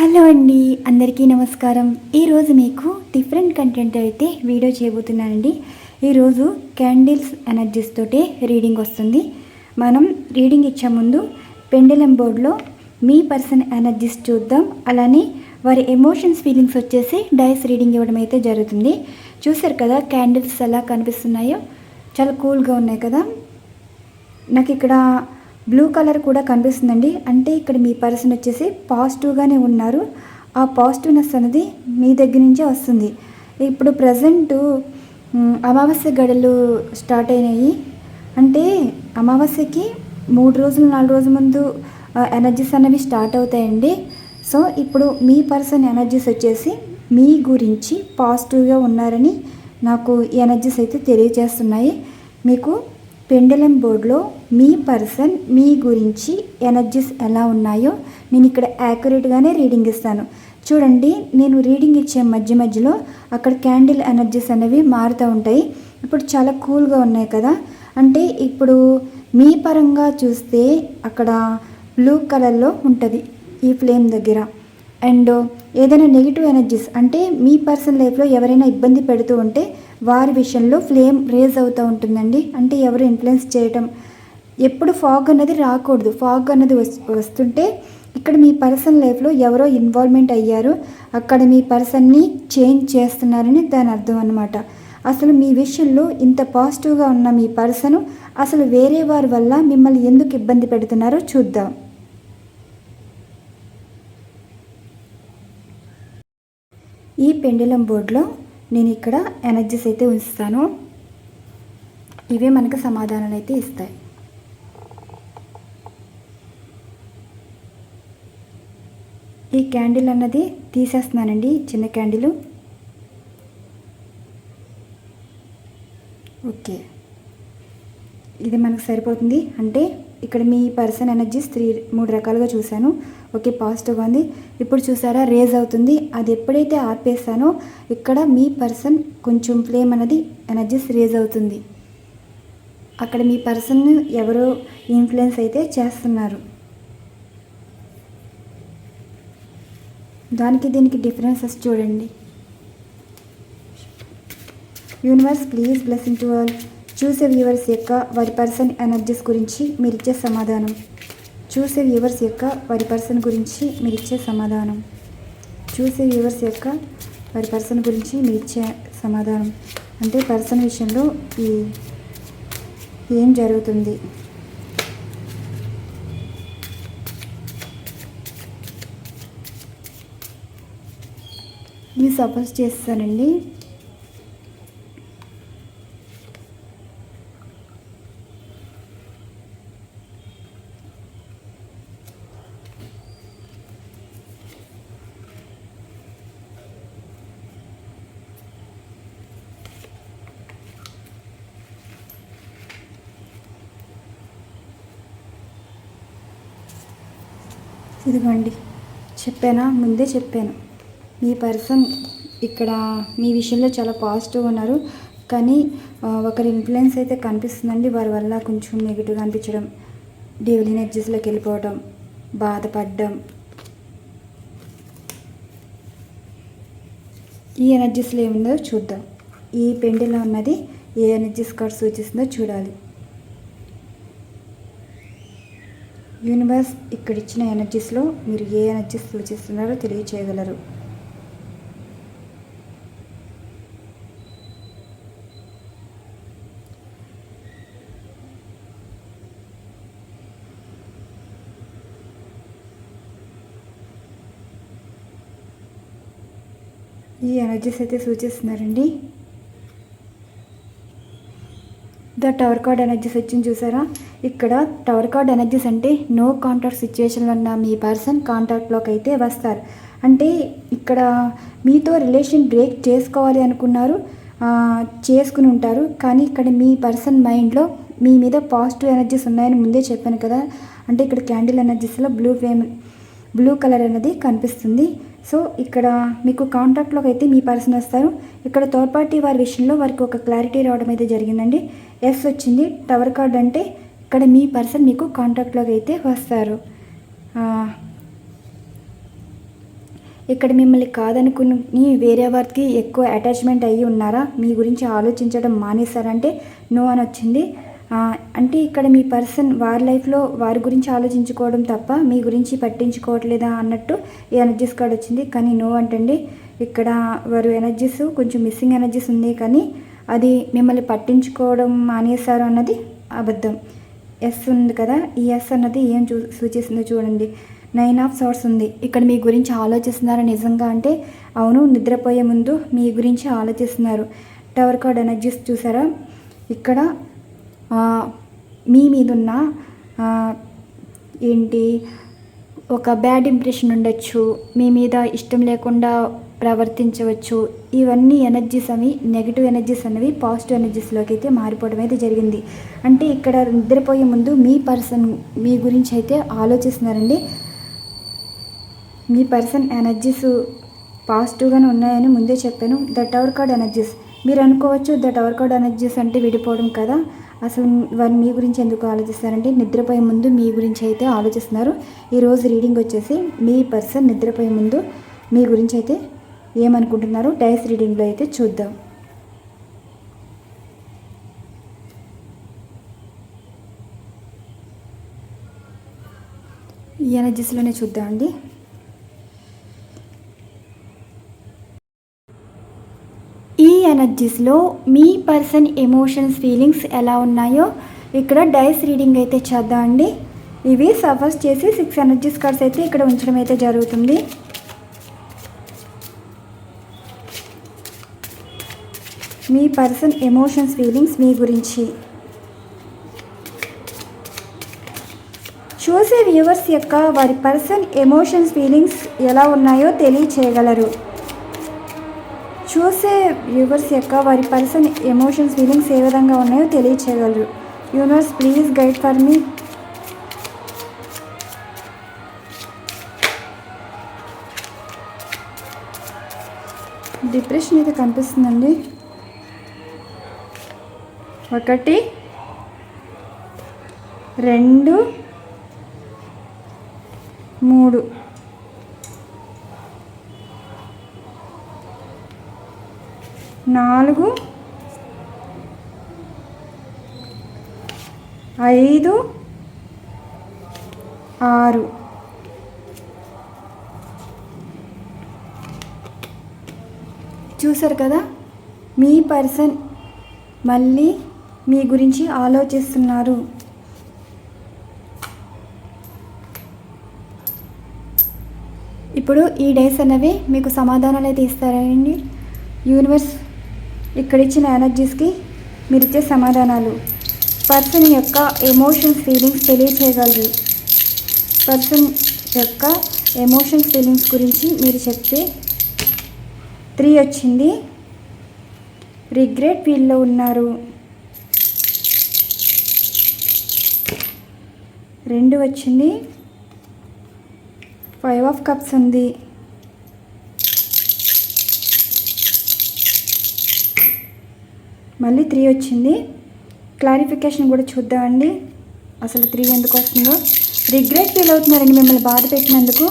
Hello అండి అందరికీ నమస్కారం. ఈరోజు మీకు డిఫరెంట్ కంటెంట్ అయితే వీడియో చేయబోతున్నానండి. ఈరోజు క్యాండిల్స్ ఎనర్జీస్ తోటే రీడింగ్ వస్తుంది. మనం రీడింగ్ ఇచ్చే ముందు పెండలం బోర్డులో మీ పర్సన్ ఎనర్జీస్ చూద్దాం. అలానే వారి ఎమోషన్స్ ఫీలింగ్స్ వచ్చేసి డైస్ రీడింగ్ ఇవ్వడం అయితే జరుగుతుంది. చూసారు కదా క్యాండిల్స్ ఎలా కనిపిస్తున్నాయో? చాలా కూల్గా ఉన్నాయి కదా. నాకు ఇక్కడ బ్లూ కలర్ కూడా కనిపిస్తుందండి. అంటే ఇక్కడ మీ పర్సన్ వచ్చేసి పాజిటివ్గానే ఉన్నారు. ఆ పాజిటివ్నెస్ అనేది మీ దగ్గర నుంచే వస్తుంది. ఇప్పుడు ప్రజెంటు అమావాస్య గడలు స్టార్ట్ అయినాయి. అంటే అమావాస్యకి మూడు రోజులు నాలుగు రోజుల ముందు ఎనర్జీస్ అనేవి స్టార్ట్ అవుతాయండి. సో ఇప్పుడు మీ పర్సన్ ఎనర్జీస్ వచ్చేసి మీ గురించి పాజిటివ్గా ఉన్నారని నాకు ఈ ఎనర్జీస్ అయితే తెలియజేస్తున్నాయి. మీకు పెండలం బోర్డులో మీ పర్సన్ మీ గురించి ఎనర్జీస్ ఎలా ఉన్నాయో నేను ఇక్కడ యాక్యురేట్గానే రీడింగ్ ఇస్తాను. చూడండి నేను రీడింగ్ ఇచ్చే మధ్య మధ్యలో అక్కడ క్యాండిల్ ఎనర్జీస్ అనేవి మారుతూ ఉంటాయి. ఇప్పుడు చాలా కూల్గా ఉన్నాయి కదా. అంటే ఇప్పుడు మీ పరంగా చూస్తే అక్కడ బ్లూ కలర్లో ఉంటుంది ఈ ఫ్లేమ్ దగ్గర. అండ్ ఏదైనా నెగిటివ్ ఎనర్జీస్ అంటే మీ పర్సన్ లైఫ్లో ఎవరైనా ఇబ్బంది పెడుతూ ఉంటే వారి విషయంలో ఫ్లేమ్ రేజ్ అవుతూ ఉంటుందండి. అంటే ఎవరు ఇన్ఫ్లుయెన్స్ చేయటం. ఎప్పుడు ఫాగ్ అన్నది రాకూడదు. ఫాగ్ అన్నది వస్తుంటే ఇక్కడ మీ పర్సన్ లైఫ్లో ఎవరో ఇన్వాల్వ్మెంట్ అయ్యారు. అక్కడ మీ పర్సన్ని చేంజ్ చేస్తున్నారని దాని అర్థం అనమాట అసలు మీ విషయంలో ఇంత పాజిటివ్గా ఉన్న మీ పర్సన్ అసలు వేరే వారి వల్ల మిమ్మల్ని ఎందుకు ఇబ్బంది పెడుతున్నారో చూద్దాం. ఈ పెండులం బోర్డులో నేను ఇక్కడ ఎనర్జీస్ అయితే ఉంచుతాను. ఇవే మనకు సమాధానాలు అయితే ఇస్తాయి. ఈ క్యాండిల్ అన్నది తీసేస్తున్నానండి చిన్న క్యాండిల్. ఓకే. ఇది మనకు సరిపోతుంది. అంటే ఇక్కడ మీ పర్సన్ ఎనర్జీస్ త్రీ మూడు రకాలుగా చూశాను. ఓకే పాజిటివ్గా ఉంది. ఇప్పుడు చూసారా రేజ్ అవుతుంది. అది ఎప్పుడైతే ఆపేసానో ఇక్కడ మీ పర్సన్ కొంచెం ఫ్లేమ్ అనేది ఎనర్జీస్ రేజ్ అవుతుంది. అక్కడ మీ పర్సన్ ఎవరో ఇన్ఫ్లుయెన్స్ అయితే చేస్తున్నారు. దానికి దీనికి డిఫరెన్సెస్ చూడండి. Universe please blessing to all. చూసే వ్యూవర్స్ యొక్క వారి పర్సన్ ఎనర్జీస్ గురించి మీరు ఇచ్చే సమాధానం. చూసే వ్యూవర్స్ యొక్క వారి పర్సన్ గురించి మీరు ఇచ్చే సమాధానం. చూసే వ్యూవర్స్ యొక్క వారి పర్సన్ గురించి మీరు ఇచ్చే సమాధానం. అంటే పర్సన్ విషయంలో ఈ ఏం జరుగుతుంది? మీరు సపోజ్ చేస్తానండి. ఇదిగోండి. చెప్పానా? ముందే చెప్పాను. మీ పర్సన్ ఇక్కడ మీ విషయంలో చాలా పాజిటివ్ ఉన్నారు. కానీ ఒకరి ఇన్ఫ్లుయెన్స్ అయితే కనిపిస్తుందండి. వారి వల్ల కొంచెం నెగిటివ్గా అనిపించడం డెవల్ ఎనర్జీస్లోకి వెళ్ళిపోవడం బాధపడడం. ఈ ఎనర్జీస్లో ఏముందో చూద్దాం. ఈ పెండిలో ఉన్నది ఏ ఎనర్జీస్ కార్డ్ సూచిస్తుందో చూడాలి. యూనివర్స్ ఇక్కడ ఇచ్చిన ఎనర్జీస్లో మీరు ఏ ఎనర్జీస్ సూచిస్తున్నారో తెలియచేయగలరు. ఈ ఎనర్జీస్ అయితే సూచిస్తున్నారండి. టవర్ కార్డ్ ఎనర్జీస్ వచ్చింది చూసారా? ఇక్కడ టవర్ కార్డ్ ఎనర్జీస్ అంటే నో కాంటాక్ట్ సిచ్యువేషన్లో ఉన్న మీ పర్సన్ కాంటాక్ట్లోకి అయితే వస్తారు. అంటే ఇక్కడ మీతో రిలేషన్ బ్రేక్ చేసుకోవాలి అనుకున్నారు చేసుకుని ఉంటారు. కానీ ఇక్కడ మీ పర్సన్ మైండ్లో మీ మీద పాజిటివ్ ఎనర్జీస్ ఉన్నాయని ముందే చెప్పాను కదా. అంటే ఇక్కడ క్యాండిల్ ఎనర్జీస్లో బ్లూ ఫ్లేమ్ బ్లూ కలర్ అనేది కనిపిస్తుంది. సో ఇక్కడ మీకు కాంటాక్ట్లోకి అయితే మీ పర్సన్ వస్తారు. ఇక్కడ థర్డ్ పార్టీ వారి విషయంలో వారికి ఒక క్లారిటీ రావడం అయితే జరిగిందండి. ఎస్ వచ్చింది టవర్ కార్డ్ అంటే ఇక్కడ మీ పర్సన్ మీకు కాంటాక్ట్లోకి అయితే వస్తారు. ఇక్కడ మిమ్మల్ని కాదనుకుని వేరే వారికి ఎక్కువ అటాచ్మెంట్ అయ్యి ఉన్నారా? మీ గురించి ఆలోచించడం మానేశారంటే నో అని వచ్చింది. అంటే ఇక్కడ మీ పర్సన్ వారి లైఫ్లో వారి గురించి ఆలోచించుకోవడం తప్ప మీ గురించి పట్టించుకోవట్లేదా అన్నట్టు ఈ ఎనర్జీస్ కార్డ్ వచ్చింది. కానీ నో అంటండి. ఇక్కడ వారు ఎనర్జీస్ కొంచెం మిస్సింగ్ ఎనర్జీస్ ఉంది. కానీ అది మిమ్మల్ని పట్టించుకోవడం మానేశారు అన్నది అబద్ధం. ఎస్ ఉంది కదా. ఈ ఎస్ అన్నది ఏం చూ సూచిస్తుందో చూడండి. నైన్ ఆఫ్ సార్ట్స్ ఉంది. ఇక్కడ మీ గురించి ఆలోచిస్తున్నారా నిజంగా అంటే అవును నిద్రపోయే ముందు మీ గురించి ఆలోచిస్తున్నారు. టవర్ కార్డ్ ఎనర్జీస్ చూసారా? ఇక్కడ మీ మీదున్న ఏంటి ఒక బ్యాడ్ ఇంప్రెషన్ ఉండొచ్చు మీ మీద ఇష్టం లేకుండా ప్రవర్తించవచ్చు ఇవన్నీ ఎనర్జీస్ అవి నెగిటివ్ ఎనర్జీస్ అనేవి పాజిటివ్ ఎనర్జీస్లోకి అయితే మారిపోవడం అయితే జరిగింది. అంటే ఇక్కడ నిద్రపోయే ముందు మీ పర్సన్ మీ గురించి అయితే ఆలోచిస్తున్నారండి. మీ పర్సన్ ఎనర్జీస్ పాజిటివ్గానే ఉన్నాయని ముందే చెప్పాను. ద టవర్ కార్డ్ ఎనర్జీస్ మీరు అనుకోవచ్చు ద టవర్ కార్డ్ ఎనర్జీస్ అంటే విడిపోవడం కదా. అసలు వారు మీ గురించి ఎందుకు ఆలోచిస్తారంటే నిద్రపోయే ముందు మీ గురించి అయితే ఆలోచిస్తున్నారు. ఈరోజు రీడింగ్ వచ్చేసి మీ పర్సన్ నిద్రపోయే ముందు మీ గురించి అయితే ఏమనుకుంటున్నారు? డైస్ రీడింగ్లో అయితే చూద్దాం. ఎనర్జీస్లోనే చూద్దామండి. అండి ఎనర్జీస్లో మీ పర్సన్ ఎమోషన్స్ ఫీలింగ్స్ ఎలా ఉన్నాయో ఇక్కడ డైస్ రీడింగ్ అయితే చేద్దామండి ఇవి సఫర్స్ చేసి సిక్స్ ఎనర్జీస్ కార్డ్స్ అయితే ఇక్కడ ఉంచడం అయితే జరుగుతుంది. మీ పర్సన్ ఎమోషన్స్ ఫీలింగ్స్ మీ గురించి. చూసే వ్యూవర్స్ యొక్క వారి పర్సన్ ఎమోషన్స్ ఫీలింగ్స్ ఎలా ఉన్నాయో తెలియచేయగలరు. చూసే వ్యూవర్స్ యొక్క వారి పర్సన్ ఎమోషన్స్ ఫీలింగ్స్ ఏ విధంగా ఉన్నాయో తెలియచేయగలరు. Universe please guide for me. Depression అయితే కనిపిస్తుందండి. ఒకటి రెండు మూడు. నాలుగు ఐదు ఆరు. చూసారు కదా? మీ పర్సన్ మళ్ళీ మీ గురించి ఆలోచిస్తున్నారు. ఇప్పుడు ఈ డేస్ అనేవి మీకు సమాధానాలు అయితే ఇస్తారండి యూనివర్స్ ఇక్కడ ఇచ్చిన ఎనర్జీస్కి మీరు ఇచ్చే సమాధానాలు. పర్సన్ యొక్క ఎమోషన్స్ ఫీలింగ్స్ తెలియచేయగలరు. పర్సన్ యొక్క ఎమోషన్స్ ఫీలింగ్స్ గురించి మీరు చెప్తే త్రీ వచ్చింది. రిగ్రెట్ ఫీల్లో ఉన్నారు. రెండు వచ్చింది. ఫైవ్ ఆఫ్ కప్స్ ఉంది. మళ్ళీ త్రీ వచ్చింది. క్లారిఫికేషన్ కూడా చూద్దామండి. అసలు త్రీ ఎందుకు వస్తుందో. రిగ్రెట్ ఫీల్ అవుతున్నారండి మిమ్మల్ని బాధ పెట్టినందుకు.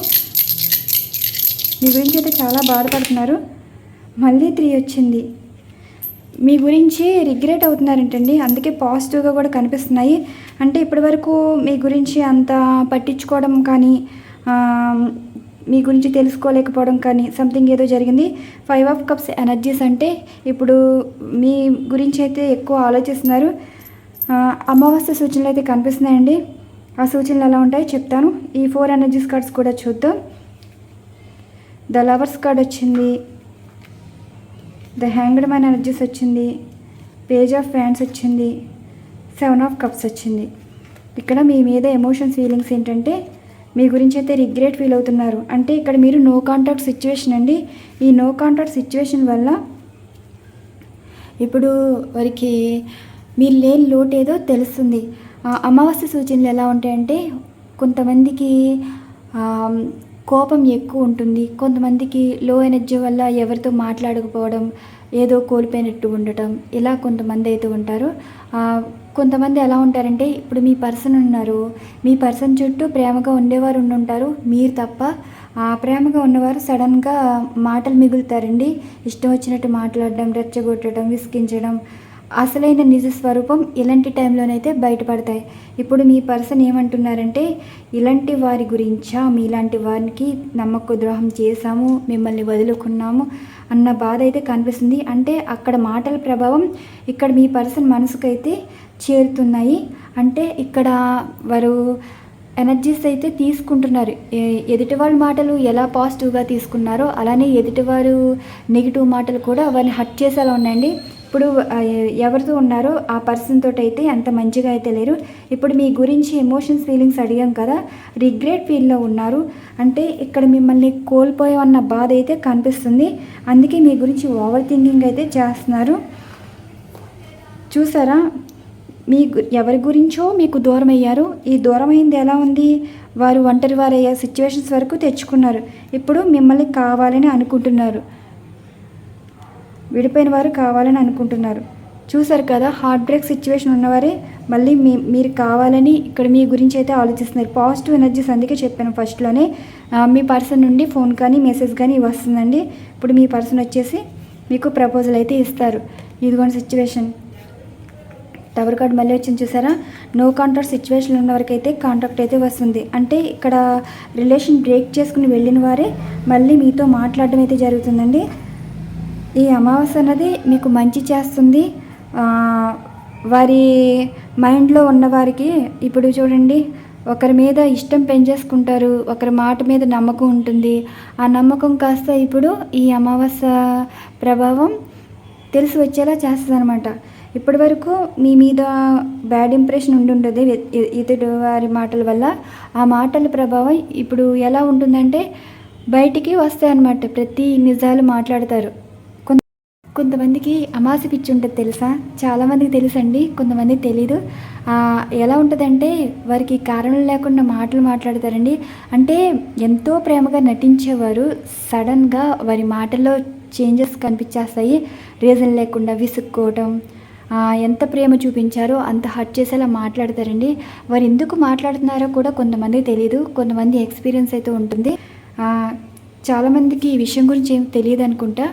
మీ గురించి అయితే చాలా బాధపడుతున్నారు. మళ్ళీ త్రీ వచ్చింది. మీ గురించి రిగ్రెట్ అవుతున్నారంటండి. అందుకే పాజిటివ్గా కూడా కనిపిస్తున్నాయి. అంటే ఇప్పటివరకు మీ గురించి అంత పట్టించుకోవడం కానీ మీ గురించి తెలుసుకోలేకపోవడం కానీ సంథింగ్ ఏదో జరిగింది. ఫైవ్ ఆఫ్ కప్స్ ఎనర్జీస్ అంటే ఇప్పుడు మీ గురించి అయితే ఎక్కువ ఆలోచిస్తున్నారు. అమావాస్య సూచనలు అయితే కనిపిస్తున్నాయండి. ఆ సూచనలు ఎలా ఉంటాయో చెప్తాను. ఈ ఫోర్ ఎనర్జీస్ కార్డ్స్ కూడా చూద్దాం. ద లవర్స్ కార్డ్ వచ్చింది. ద హ్యాంగ్డ్ మ్యాన్ ఎనర్జీస్ వచ్చింది. పేజ్ ఆఫ్ ఫ్యాన్స్ వచ్చింది. సెవెన్ ఆఫ్ కప్స్ వచ్చింది. ఇక్కడ మీ మీద ఎమోషన్స్ ఫీలింగ్స్ ఏంటంటే మీ గురించి అయితే రిగ్రెట్ ఫీల్ అవుతున్నారు. అంటే ఇక్కడ మీరు నో కాంటాక్ట్ సిచ్యువేషన్ అండి. ఈ నో కాంటాక్ట్ సిచ్యువేషన్ వల్ల ఇప్పుడు వారికి మీరు లేని లోటు ఏదో తెలుస్తుంది. అమావాస్య సూచనలు ఎలా ఉంటాయంటే కొంతమందికి కోపం ఎక్కువ ఉంటుంది. కొంతమందికి లో ఎనర్జీ వల్ల ఎవరితో మాట్లాడకపోవడం ఏదో కోల్పోయినట్టు ఉండటం ఇలా కొంతమంది అయితే ఉంటారు. కొంతమంది ఎలా ఉంటారంటే ఇప్పుడు మీ పర్సన్ ఉన్నారు. మీ పర్సన్ చుట్టూ ప్రేమగా ఉండేవారు ఉండి ఉంటారు. మీరు తప్ప ఆ ప్రేమగా ఉన్నవారు సడన్గా మాటలు మిగులుతారండి. ఇష్టం వచ్చినట్టు మాట్లాడడం రెచ్చగొట్టడం విసిగించడం అసలైన నిజ స్వరూపం ఇలాంటి టైంలోనైతే బయటపడతాయి. ఇప్పుడు మీ పర్సన్ ఏమంటున్నారంటే ఇలాంటి వారి గురించా? మీలాంటి వారికి నమ్మక ద్రోహం చేశాము మిమ్మల్ని వదులుకున్నాము అన్న బాధ అయితే కనిపిస్తుంది. అంటే అక్కడ మాటల ప్రభావం ఇక్కడ మీ పర్సన్ మనసుకైతే చేరుతున్నాయి. అంటే ఇక్కడ వారు ఎనర్జీస్ అయితే తీసుకుంటున్నారు. ఎదుటివారి మాటలు ఎలా పాజిటివ్గా తీసుకున్నారో అలానే ఎదుటివారు నెగిటివ్ మాటలు కూడా వారిని హట్ చేసేలా ఉన్నాయండి. ఇప్పుడు ఎవరితో ఉన్నారో ఆ పర్సన్ తోటి అయితే అంత మంచిగా అయితే లేరు. ఇప్పుడు మీ గురించి ఎమోషన్స్ ఫీలింగ్స్ అడిగాం కదా రిగ్రెట్ ఫీల్లో ఉన్నారు. అంటే ఇక్కడ మిమ్మల్ని కోల్పోయామన్న బాధ అయితే కనిపిస్తుంది. అందుకే మీ గురించి ఓవర్ థింకింగ్ అయితే చేస్తున్నారు. చూసారా? మీ ఎవరి గురించో మీకు దూరం అయ్యారు ఈ దూరం అయింది ఎలా ఉంది? వారు ఒంటరి వారయ్యే సిచ్యువేషన్స్ వరకు తెచ్చుకున్నారు. ఇప్పుడు మిమ్మల్ని కావాలని అనుకుంటున్నారు. విడిపోయిన వారు కావాలని అనుకుంటున్నారు. చూసారు కదా హార్ట్ బ్రేక్ సిచ్యువేషన్ ఉన్నవారే మళ్ళీ మీ మీరు కావాలని ఇక్కడ మీ గురించి అయితే ఆలోచిస్తున్నారు. పాజిటివ్ ఎనర్జీస్ అందుకే చెప్పాను ఫస్ట్లోనే మీ పర్సన్ నుండి ఫోన్ కానీ మెసేజ్ కానీ వస్తుందండి. ఇప్పుడు మీ పర్సన్ వచ్చేసి మీకు ప్రపోజల్ అయితే ఇస్తారు. ఇదిగోండి సిచ్యువేషన్ టవర్ కార్డ్ మళ్ళీ వచ్చింది చూసారా? నో కాంటాక్ట్ సిచ్యువేషన్ ఉన్న వరకైతే అయితే కాంటాక్ట్ అయితే వస్తుంది. అంటే ఇక్కడ రిలేషన్ బ్రేక్ చేసుకుని వెళ్ళిన వారే మళ్ళీ మీతో మాట్లాడడం అయితే జరుగుతుందండి. ఈ అమావాస్య అన్నది మీకు మంచి చేస్తుంది. వారి మైండ్లో ఉన్నవారికి ఇప్పుడు చూడండి ఒకరి మీద ఇష్టం పెంచేసుకుంటారు ఒకరి మాట మీద నమ్మకం ఉంటుంది. ఆ నమ్మకం కాస్త ఇప్పుడు ఈ అమావాస్య ప్రభావం తెలిసి వచ్చేలా చేస్తుంది అనమాట ఇప్పటి వరకు మీ మీద బ్యాడ్ ఇంప్రెషన్ ఉండి ఉంటుంది ఇతడు వారి మాటల వల్ల. ఆ మాటల ప్రభావం ఇప్పుడు ఎలా ఉంటుందంటే బయటికి వస్తాయి అన్నమాట ప్రతి నిజాలు మాట్లాడతారు. కొంతమందికి అమాస పిచ్చి ఉంటుంది తెలుసా? చాలామందికి తెలుసండి కొంతమందికి తెలీదు. ఎలా ఉంటుందంటే వారికి కారణం లేకుండా మాటలు మాట్లాడతారండి. అంటే ఎంతో ప్రేమగా నటించేవారు సడన్గా వారి మాటల్లో చేంజెస్ కనిపించేస్తాయి. రీజన్ లేకుండా విసుక్కోవటం ఎంత ప్రేమ చూపించారో అంత హర్ట్ చేసేలా మాట్లాడతారండి. వారు ఎందుకు మాట్లాడుతున్నారో కూడా కొంతమందికి తెలియదు కొంతమంది ఎక్స్పీరియన్స్ అయితే ఉంటుంది. చాలామందికి ఈ విషయం గురించి ఏం తెలియదు అనుకుంటా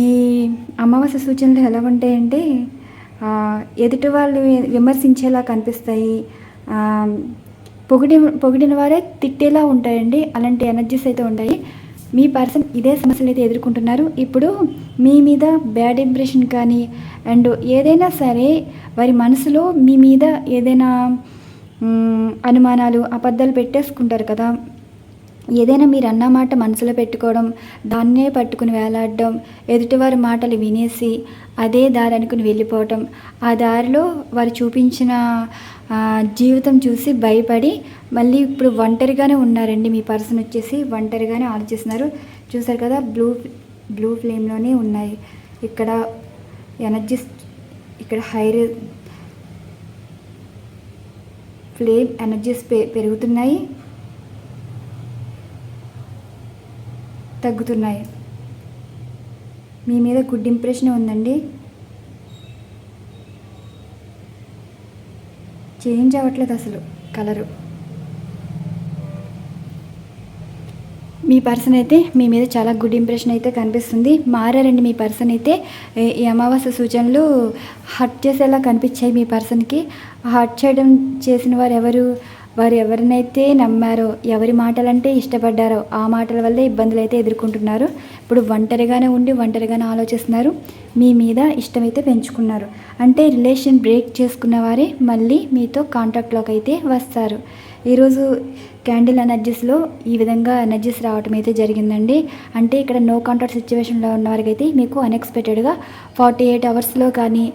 ఈ అమావాస్య సూచనలు ఎలా ఉంటాయంటే ఎదుటి వాళ్ళు విమర్శించేలా కనిపిస్తాయి. పొగిడి పొగిడిన వారే తిట్టేలా ఉంటాయండి. అలాంటి ఎనర్జీస్ అయితే ఉంటాయి. మీ పర్సన్ ఇదే సమస్యలు అయితే ఎదుర్కొంటున్నారు. ఇప్పుడు మీ మీద బ్యాడ్ ఇంప్రెషన్ కానీ అండ్ ఏదైనా సరే వారి మనసులో మీ మీద ఏదైనా అనుమానాలు అబద్ధాలు పెట్టేసుకుంటారు కదా. ఏదైనా మీరు అన్న మాట మనసులో పెట్టుకోవడం దాన్నే పట్టుకుని వేలాడడం ఎదుటివారి మాటలు వినేసి అదే దారి అనుకుని వెళ్ళిపోవటం ఆ దారిలో వారు చూపించిన జీవితం చూసి భయపడి మళ్ళీ ఇప్పుడు ఒంటరిగానే ఉన్నారండి మీ పర్సన్ వచ్చేసి ఒంటరిగానే ఆలోచిస్తున్నారు. చూసారు కదా బ్లూ బ్లూ ఫ్లేమ్లోనే ఉన్నాయి. ఇక్కడ ఎనర్జీస్ ఇక్కడ హైర్ ఫ్లేమ్ ఎనర్జీస్ పె పెరుగుతున్నాయి. తగ్గుతున్నాయి. మీ మీద గుడ్ ఇంప్రెషన్ ఉందండి. చేంజ్ అవ్వట్లేదు అసలు కలరు. మీ పర్సన్ అయితే మీ మీద చాలా గుడ్ ఇంప్రెషన్ అయితే కనిపిస్తుంది. మారారండి మీ పర్సన్ అయితే. ఈ- ఈ అమావాస్య సూచనలు హర్ట్ చేసేలా కనిపించాయి మీ పర్సన్కి. హర్ట్ చేయడం చేసిన వారు ఎవరు వారు ఎవరినైతే నమ్మారో ఎవరి మాటలంటే ఇష్టపడ్డారో ఆ మాటల వల్లే ఇబ్బందులు అయితే ఎదుర్కొంటున్నారు. ఇప్పుడు ఒంటరిగానే ఉండి ఒంటరిగానే ఆలోచిస్తున్నారు. మీ మీద ఇష్టమైతే పెంచుకున్నారు. అంటే రిలేషన్ బ్రేక్ చేసుకున్న వారే మళ్ళీ మీతో కాంటాక్ట్లోకి అయితే వస్తారు. ఈరోజు క్యాండిల్ ఎనర్జీస్లో ఈ విధంగా ఎనర్జీస్ రావటం అయితే జరిగిందండి. అంటే ఇక్కడ నో కాంటాక్ట్ సిచ్యువేషన్లో ఉన్న అయితే మీకు అన్ఎక్స్పెక్టెడ్గా ఫార్టీ ఎయిట్ అవర్స్లో కానీ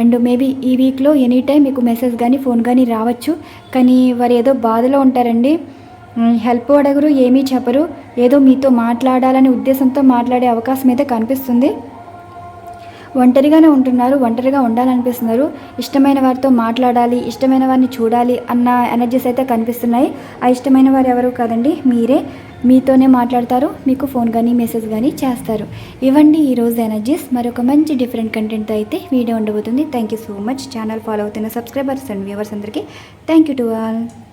అండ్ మేబీ ఈ వీక్లో ఎనీ టైం మీకు మెసేజ్ కానీ ఫోన్ కానీ రావచ్చు. కానీ వారు ఏదో బాధలో ఉంటారండి. హెల్ప్ అడగరు ఏమీ చెప్పరు. ఏదో మీతో మాట్లాడాలనే ఉద్దేశంతో మాట్లాడే అవకాశం అయితే కనిపిస్తుంది. ఒంటరిగానే ఉంటున్నారు ఒంటరిగా ఉండాలనిపిస్తున్నారు. ఇష్టమైన వారితో మాట్లాడాలి ఇష్టమైన వారిని చూడాలి అన్న ఎనర్జీస్ అయితే కనిపిస్తున్నాయి. ఆ ఇష్టమైన వారు ఎవరు కాదండి? మీరే. మీతోనే మాట్లాడతారు మీకు ఫోన్ కానీ మెసేజ్ కానీ చేస్తారు. ఇవ్వండి ఈరోజు ఎనర్జీస్ మరొక మంచి డిఫరెంట్ కంటెంట్తో అయితే వీడియో ఉండబోతుంది. Thank you so much channel follow అవుతున్న సబ్స్క్రైబర్స్ అండ్ వ్యూవర్స్ అందరికీ థ్యాంక్ యూ టు ఆల్